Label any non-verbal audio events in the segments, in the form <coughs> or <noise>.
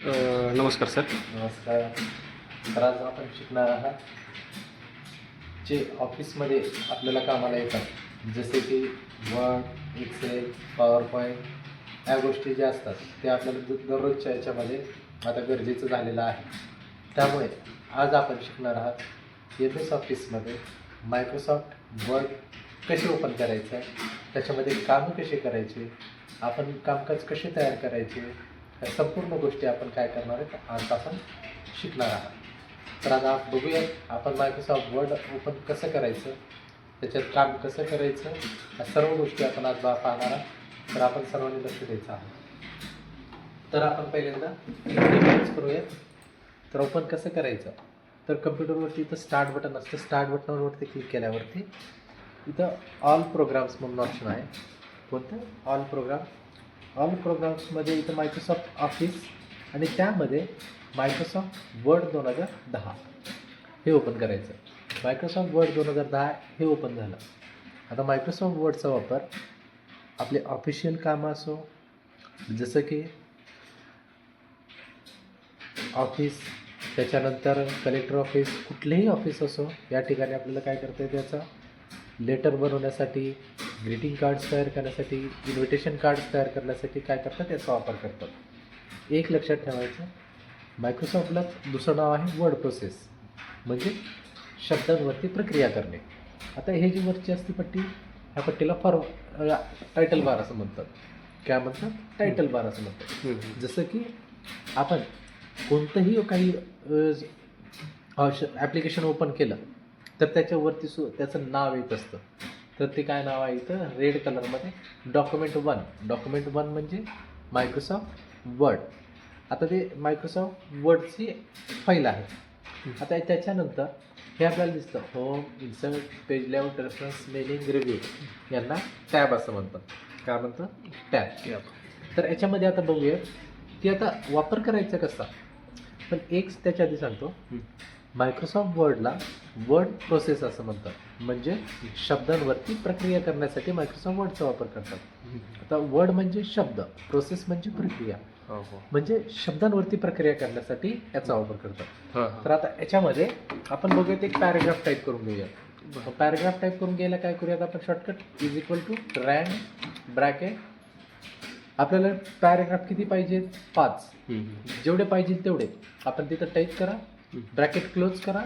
नमस्कार सर. नमस्कार. तर आज आपण शिकणार आहात जे ऑफिसमध्ये आपल्याला कामाला येतात. जसे की वर्ड एक्सेल पॉवर पॉईंट या गोष्टी ज्या असतात ते आपल्याला दररोजच्या याच्यामध्ये आता गरजेचं झालेलं आहे. त्यामुळे आज आपण शिकणार आहात एम एस ऑफिसमध्ये मायक्रोसॉफ्ट वर्ड कसे ओपन करायचं त्याच्यामध्ये कामं कसे करायचे आपण कामकाज कसे तयार करायचे या संपूर्ण गोष्टी आपण काय करणार आहेत आज आपण शिकणार आहात. तर आता आपण बघूया आपण मायक्रोसॉफ्ट वर्ड ओपन कसं करायचं त्याच्यात काम कसं करायचं या सर्व गोष्टी आपण आज बा पाहणार आहात. तर आपण सर्वांनी लक्ष द्यायचं आहोत तर आपण पहिल्यांदा करूयात. तर ओपन कसं करायचं? तर कम्प्युटरवरती इथं स्टार्ट बटन असतं. स्टार्ट बटनवरती क्लिक केल्यावरती इथं ऑल प्रोग्राम्स म्हणून ऑप्शन आहे. कोणतं? ऑल प्रोग्राम ऑल प्रोग्राम्समध्ये इथं मायक्रोसॉफ्ट ऑफिस आणि त्यामध्ये मायक्रोसॉफ्ट वर्ड दोन हजार दहा. हे ओपन करायचं. मायक्रोसॉफ्ट वर्ड दोन हजार दहा हे ओपन झालं. आता मायक्रोसॉफ्ट वर्डचा वापर आपले ऑफिशियल कामं असो जसं की ऑफिस त्याच्यानंतर कलेक्टर ऑफिस कुठलेही ऑफिस असो या ठिकाणी आपल्याला काय करता येते त्याचा लेटर बनवण्यासाठी ग्रीटिंग कार्ड्स तयार करण्यासाठी इन्व्हिटेशन कार्ड्स तयार करण्यासाठी काय करतात? याचा वापर करतात. एक लक्षात ठेवायचं मायक्रोसॉफ्टला दुसरं नाव आहे वर्ड प्रोसेस म्हणजे शब्दांवरती प्रक्रिया करणे. आता हे जी वरची असती पट्टी ह्या पट्टीला फॉर टायटल बार असं म्हणतात. काय म्हणतात? टायटल बार असं म्हणतात. जसं की आपण कोणतंही काही ॲप्लिकेशन ओपन केलं तर त्याच्यावरती सु त्याचं नाव येत असतं. तर ते काय नाव आहे इथं? रेड कलरमध्ये डॉक्युमेंट वन डॉक्युमेंट वन म्हणजे मायक्रोसॉफ्ट वर्ड आता ते मायक्रोसॉफ्ट वर्डची फाईल आहे. आता त्याच्यानंतर हे आपल्याला दिसतं. Home insert page layout reference mailing review यांना टॅब असं म्हणतात. काय म्हणतं टॅब तर याच्यामध्ये आता बघूया. की आता वापर करायचा कसा? पण एक त्याच्या आधी सांगतो. मायक्रोसॉफ्ट वर्डला वर्ड प्रोसेस असं म्हणतात. म्हणजे शब्दांवरती प्रक्रिया करण्यासाठी मायक्रोसॉफ्ट वर्डचा वापर करतात. आता वर्ड म्हणजे शब्द प्रोसेस म्हणजे प्रक्रिया. म्हणजे शब्दांवरती प्रक्रिया करण्यासाठी याचा वापर करतात. तर आता याच्यामध्ये आपण बघूयात एक पॅराग्राफ टाईप करून घेऊया पॅराग्राफ टाईप करून घ्यायला काय करूयात आपण shortcut is equal to rand bracket आपल्याला पॅराग्राफ किती पाहिजेत? पाच. जेवढे पाहिजे तेवढे. आपण तिथं टाईप करा. ब्रॅकेट क्लोज करा.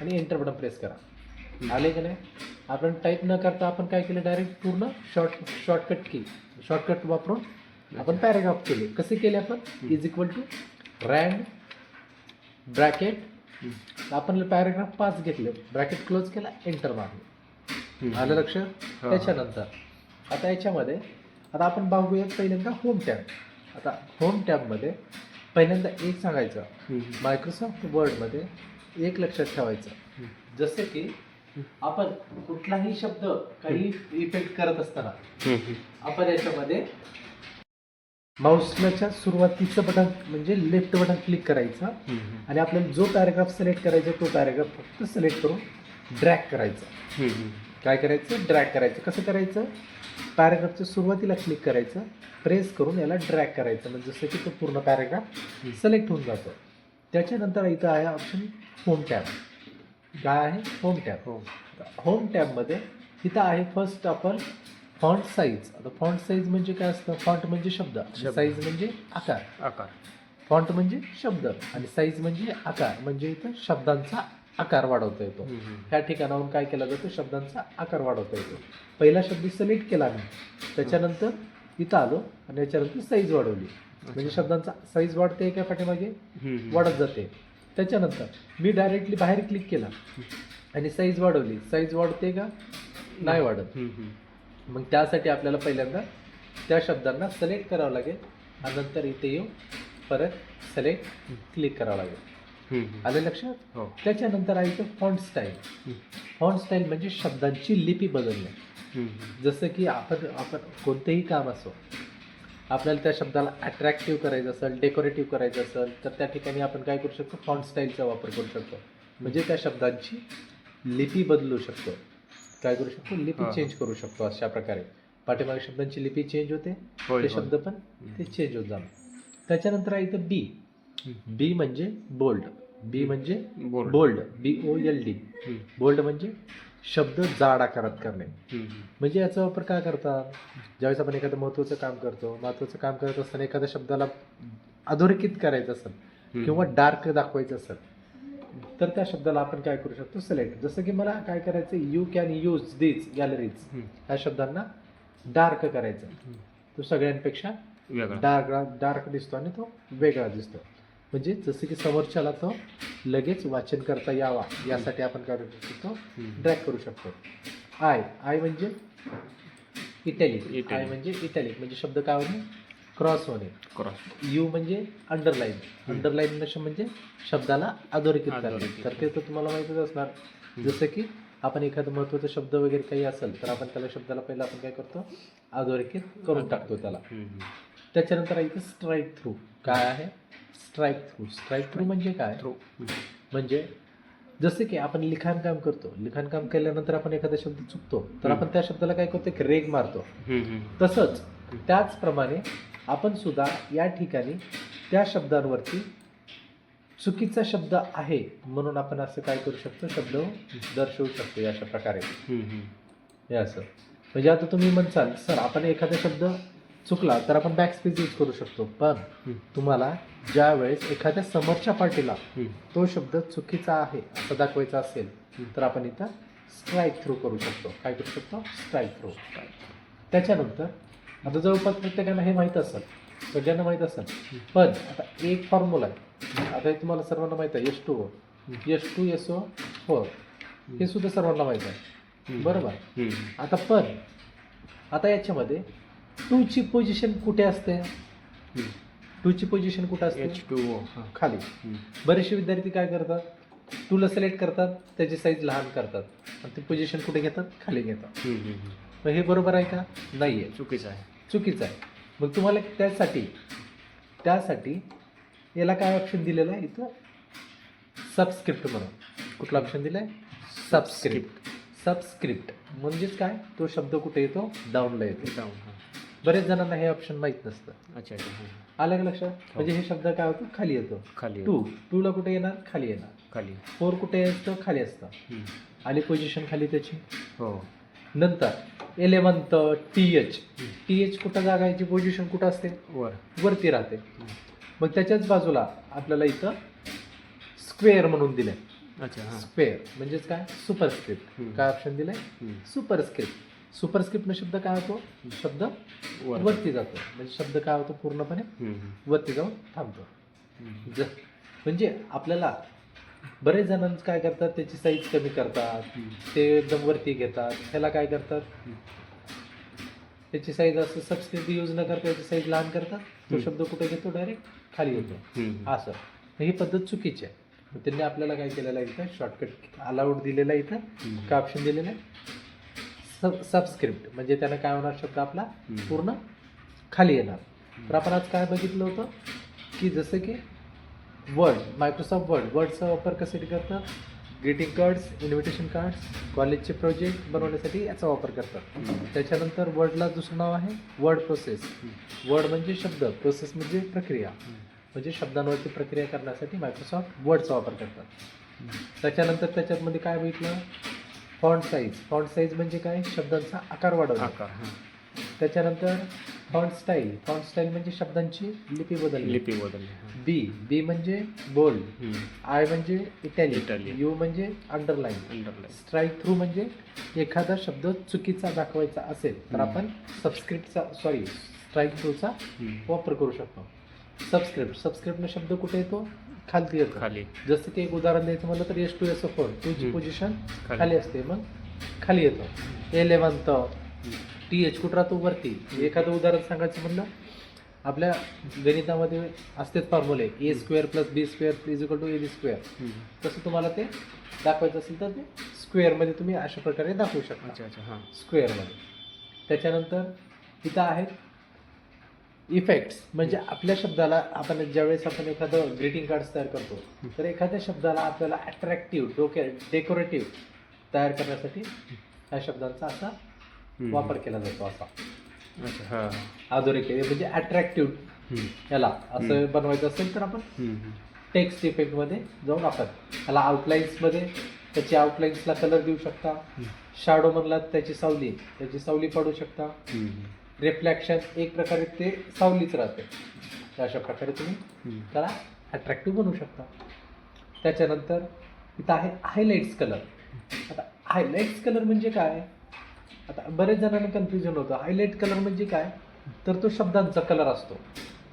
आणि एंटर बटन प्रेस करा. आले की नाही? आपण टाईप न करता आपण काय केलं? डायरेक्ट पूर्ण शॉर्ट शॉर्टकट की शॉर्टकट वापरून आपण पॅराग्राफ केले. कसे केले आपण? Is equal to rand bracket आपण पॅराग्राफ पाच घेतले. ब्रॅकेट क्लोज केला एंटर मारले. आलं लक्ष? त्याच्यानंतर आता याच्यामध्ये आता आपण बघूयात पहिल्यांदा होम टॅब आता होम टॅबमध्ये पहिल्यांदा एक सांगायचं. मायक्रोसॉफ्ट वर्डमध्ये एक लक्षात ठेवायचं. जसे की आपण कुठलाही शब्द काही इफेक्ट करत असताना आपण याच्यामध्ये माऊसच्या सुरुवातीचं बटन म्हणजे लेफ्ट बटन क्लिक करायचं. आणि आपल्याला जो पॅराग्राफ सिलेक्ट करायचा तो पॅराग्राफ फक्त सिलेक्ट करून ड्रॅग करायचा. काय करायचं? ड्रॅग करायचं. कसं करायचं? पॅराग्राफच्या सुरुवातीला क्लिक करायचं. प्रेस करून याला ड्रॅग करायचं. म्हणजे जसं की तो पूर्ण पॅराग्राफ सिलेक्ट होऊन जातो. त्याच्यानंतर इथं आहे ऑप्शन होम टॅब काय आहे? होम टॅब होम टॅबमध्ये इथं आहे फर्स्ट आपण फॉन्ट साईज आता फॉन्ट साईज म्हणजे काय असतं? फॉन्ट म्हणजे शब्द. शब्द. साईज म्हणजे आकार. आकार. फॉन्ट म्हणजे शब्द. आणि साईज म्हणजे आकार. म्हणजे इथं शब्दांचा आकार वाढवता येतो. ह्या ठिकाणाहून काय केला जातो? शब्दांचा आकार वाढवता येतो. पहिला शब्द सिलेक्ट केला मी त्याच्यानंतर इथं आलो आणि याच्यानंतर साईज वाढवली. म्हणजे शब्दांचा साईज वाढते का पाठीमागे? वाढत जाते. त्याच्यानंतर मी डायरेक्टली बाहेर क्लिक केला. आणि साईज वाढवली. साईज वाढते का? नाही वाढत. मग त्यासाठी आपल्याला पहिल्यांदा त्या शब्दांना सिलेक्ट करावं लागेल. आणि नंतर इथे येऊन परत सिलेक्ट क्लिक करावं लागेल. आलं लक्षात? हो. त्याच्यानंतर आहे फॉन्ट स्टाईल फॉन्ट स्टाईल म्हणजे शब्दांची लिपी बदलणे. जसं की आपण आपण कोणतेही काम असो आपल्याला त्या शब्दाला अट्रॅक्टिव्ह करायचं असेल डेकोरेटिव्ह करायचं असेल तर त्या ठिकाणी आपण काय करू शकतो? फॉन्ट स्टाईलचा वापर करू शकतो. म्हणजे त्या शब्दांची लिपी बदलू शकतो. काय करू शकतो? लिपी. चेंज करू शकतो अशा प्रकारे. पाठीमागे शब्दांची लिपी चेंज होते. ते. शब्द पण ते चेंज होत जाणार त्याच्यानंतर आहे इथं बी. बी म्हणजे बोल्ड. बी म्हणजे bold. Bold. B O L D. Bold म्हणजे शब्द जाड आकारात करणे. म्हणजे याचा वापर काय करतात? ज्यावेळेस आपण एखादं महत्त्वाचं काम करतो महत्त्वाचं काम करत असताना एखाद्या शब्दाला अधोरेखित करायचं असेल. किंवा डार्क दाखवायचं असेल तर त्या शब्दाला आपण काय करू शकतो? सिलेक्ट. जसं की मला काय करायचं you can use this galleries. ह्या शब्दांना डार्क करायचं. तो सगळ्यांपेक्षा डार्क डार्क दिसतो आणि तो वेगळा दिसतो. म्हणजे जसं की समोरच्याला तो लगेच वाचन करता यावा यासाठी आपण काय करू शकतो. ड्रॅग करू शकतो. आय आय म्हणजे इटॅलिक. आय म्हणजे इटॅलिक म्हणजे शब्द काय होणे? क्रॉस होणे. क्रॉस यू म्हणजे अंडरलाईन अंडरलाईन म्हणजे शब्दाला अधोरेखित करणे. तर ते तर तुम्हाला माहितच असणार. जसं की आपण एखादा महत्त्वाचा शब्द वगैरे काही असेल तर आपण त्याला शब्दाला पहिला आपण काय करतो? अधोरेखित करून टाकतो त्याला. त्याच्यानंतर आहे स्ट्राईक थ्रू काय आहे? स्ट्राईक थ्रू स्ट्राईक थ्रू म्हणजे काय. हम्म. म्हणजे जसे की आपण लिखाणकाम करतो. लिखाणकाम केल्यानंतर आपण एखादा शब्द चुकतो तर आपण त्या शब्दाला काय करतो? एक रेग मारतो. तसंच त्याचप्रमाणे आपण सुद्धा या ठिकाणी त्या शब्दांवरती चुकीचा शब्द आहे म्हणून आपण असं काय करू शकतो? शब्द दर्शवू शकतो या अशा प्रकारे. हे असं. म्हणजे आता तुम्ही म्हणसाल सर आपण एखादा शब्द चुकला तर आपण बॅकस्पेस यूज करू शकतो. पण. तुम्हाला ज्या वेळेस एखाद्या समोरच्या पार्टीला. तो शब्द चुकीचा आहे असं दाखवायचा असेल तर आपण इथं स्ट्राईक थ्रू करू शकतो. काय करू शकतो? स्ट्राईक थ्रू त्याच्यानंतर आता जवळपास प्रत्येकाला हे माहीत असेल सगळ्यांना माहीत असेल पण आता एक फॉर्म्युला आहे. आता हे तुम्हाला सर्वांना माहीत आहे S two O S two S O four हे सुद्धा सर्वांना माहीत आहे. बरोबर. आता पण आता याच्यामध्ये टूची पोझिशन कुठे असते. टूची पोझिशन कुठे असते? एच टू ओ खाली. बरेचसे विद्यार्थी काय करतात? टूला सिलेक्ट करतात त्याची साईज लहान करतात. आणि ती पोझिशन कुठे घेतात? खाली घेतात. मग हे बरोबर आहे का? नाही आहे चुकीचं आहे. चुकीचं आहे. मग तुम्हाला त्यासाठी त्यासाठी याला काय ऑप्शन दिलेलं आहे इथं? सबस्क्रिप्ट म्हणून. कुठला ऑप्शन दिला आहे सबस्क्रिप्ट सबस्क्रिप्ट म्हणजेच काय? तो शब्द कुठे येतो? डाऊनला येतो. डाऊन बरेच जणांना हे ऑप्शन माहीत नसतं. अच्छा अच्छा हां. आलं का लक्षात? म्हणजे हे शब्द काय होतो? खाली येतो. खाली टू टूला कुठे येणार? खाली येणार. खाली. फोर कुठे असतं? खाली असतं. हम्म. आली पोझिशन खाली त्याची? हो. नंतर eleventh T H T H कुठं जागायची? पोझिशन कुठं असते? वर. वरती राहते. मग त्याच्याच बाजूला आपल्याला इथं स्क्वेअर म्हणून दिलंय. अच्छा हां. स्क्वेअर म्हणजेच काय? सुपरस्क्रिप्ट हम्म. काय ऑप्शन दिलंय? हम्म. सुपरस्क्रिप्ट सुपरस्क्रिप्ट शब्द काय होतो? शब्द वर वरती जातो. म्हणजे शब्द काय होतो पूर्णपणे. वरती जाऊन थांबतो. ज म्हणजे आपल्याला बरेच जण काय करतात? त्याची साईज कमी करतात. ते एकदम वरती घेतात. ह्याला काय करतात? त्याची साईज असं सबस्क्रिप्ट यूज न करता त्याची साईज लहान करतात. तो. शब्द कुठे घेतो? डायरेक्ट खाली येतो. असं ही पद्धत चुकीची आहे. त्यांनी आपल्याला काय केलेलं आहे इथं? शॉर्टकट अलाउड दिलेला आहे इथं. काय ऑप्शन दिलेलं आहे? सब सबस्क्रिप्ट म्हणजे त्यानं काय होणार शब्द आपला. पूर्ण खाली येणार. तर आपण आज काय बघितलं होतं? की जसं की वर्ड मायक्रोसॉफ्ट वर्ड वर्डचा वापर कशासाठी करतात? ग्रीटिंग कार्ड्स इन्व्हिटेशन कार्ड्स कॉलेजचे प्रोजेक्ट बनवण्यासाठी याचा वापर करतात. त्याच्यानंतर वर्डला दुसरं नाव आहे वर्ड प्रोसेस वर्ड म्हणजे शब्द. प्रोसेस म्हणजे प्रक्रिया. म्हणजे शब्दांवरती प्रक्रिया करण्यासाठी मायक्रोसॉफ्ट वर्डचा वापर करतात. त्याच्यानंतर त्याच्यामध्ये काय बघितलं? फॉन्ट साईज फॉन्ट साईज म्हणजे काय शब्दांचा आकार वाढवणे आकार हां. त्याच्यानंतर फॉन्ट स्टाईल फॉन्ट स्टाईल म्हणजे शब्दांची लिपी बदलली लिपी बदलली हां. बी बी म्हणजे बोल्ड हम्म. आय म्हणजे इटॅलिक Italic. यू म्हणजे अंडरलाईन Underline. स्ट्राईक थ्रू म्हणजे एखादा शब्द चुकीचा दाखवायचा असेल तर हम्म. आपण सबस्क्रिप्टचा सॉरी स्ट्राईक थ्रूचा हम्म. वापर करू शकतो सबस्क्रिप्ट सबस्क्रिप्ट शब्द कुठे येतो खालती येतो. खाली. जसं की एक उदाहरण द्यायचं म्हणलं तर एस टू एस फोर टूची. पोझिशन खाली. खाली असते मग खाली येतो. एलेवन्थ टी एच कुठं राहतो? वरती. एखादं उदाहरण सांगायचं म्हणलं आपल्या गणितामध्ये असतेच फॉर्म्युले A square plus B square is equal to A B square hmm. तसं तुम्हाला ते दाखवायचं असेल तर ते स्क्वेअरमध्ये तुम्ही अशा प्रकारे दाखवू शकता. अच्छा अच्छा हां. स्क्वेअरमध्ये त्याच्यानंतर इथं आहेत इफेक्ट्स म्हणजे आपल्या शब्दाला आपण ज्यावेळेस आपण एखादं ग्रीटिंग कार्ड्स तयार करतो तर एखाद्या शब्दाला आपल्याला अट्रॅक्टिव्ह डोके डेकोरेटिव्ह तयार करण्यासाठी ह्या शब्दांचा असा. वापर केला जातो असा अच्छा हां अधोरेखित म्हणजे अट्रॅक्टिव्ह. याला असं बनवायचं असेल तर आपण. टेक्स्ट इफेक्टमध्ये जाऊन आपण याला आउटलाईन्समध्ये त्याची आउटलाईन्सला कलर देऊ शकता शॅडो म्हणला त्याची सावली त्याची सावली पाडू शकता. रिफ्लॅक्शन एक प्रकारे ते सावलीच राहते. अशा प्रकारे तुम्ही. त्याला अट्रॅक्टिव्ह बनवू शकता. त्याच्यानंतर इथं आहे हायलाईट्स कलर आता हायलाईट्स कलर म्हणजे काय? आता बरेच जणांना कन्फ्युजन होतं. हायलाईट कलर म्हणजे काय? तर तो शब्दांचा कलर असतो.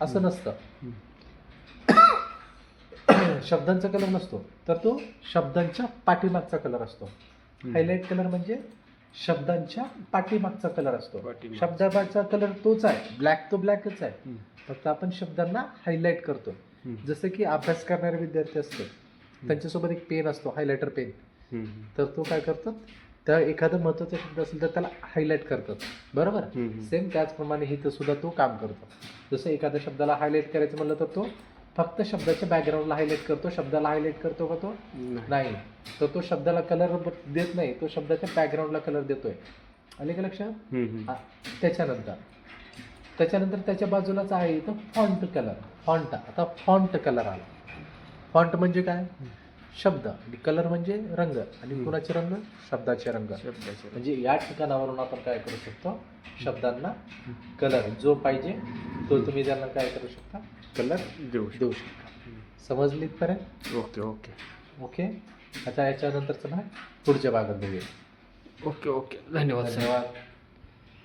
असं नसतं. <coughs> शब्दांचा कलर नसतो. तर तो शब्दांच्या पाठीमागचा कलर असतो. हायलाईट कलर म्हणजे शब्दांच्या पाठीमागचा कलर असतो पाठीमागचा. शब्दाचा कलर तोच आहे ब्लॅक तो ब्लॅकच आहे हम्म. फक्त आपण शब्दांना हायलाईट करतो हम्म. जसं की अभ्यास करणारे विद्यार्थी असतो त्यांच्यासोबत एक पेन असतो हायलायटर पेन हम्म. तर तो काय करतात त्या एखादा महत्त्वाचा शब्द असेल तर त्याला हायलाईट करतात बरोबर हम्म. सेम त्याचप्रमाणे इथं सुद्धा तो काम करतो जसं एखाद्या शब्दाला हायलाईट करायचं म्हणलं तर तो फक्त शब्दाच्या बॅकग्राऊंडला हायलाईट करतो. शब्दाला हायलाईट करतो का तो? नाही. तर तो शब्दाला कलर देत नाही. तो शब्दाच्या बॅकग्राऊंडला कलर देतोय. आले का लक्षात? त्याच्यानंतर. त्याच्यानंतर त्याच्या बाजूलाच आहे इथं फॉन्ट कलर फॉन्ट आता फॉन्ट कलर आला. फॉन्ट म्हणजे काय? शब्द. आणि कलर म्हणजे रंग. आणि. कुणाचे रंग? शब्दाचे रंग. शब्दाचे. म्हणजे या ठिकाणावरून आपण काय करू शकतो? शब्दांना कलर. जो पाहिजे तो तुम्ही त्यांना काय करू शकता? कलर देऊ. देऊ शकता. समजलीत पर्यंत ओके ओके. ओके. आता याच्यानंतरचं ना पुढच्या भागात बघूया. Okay okay. धन्यवाद सर. धन्यवाद.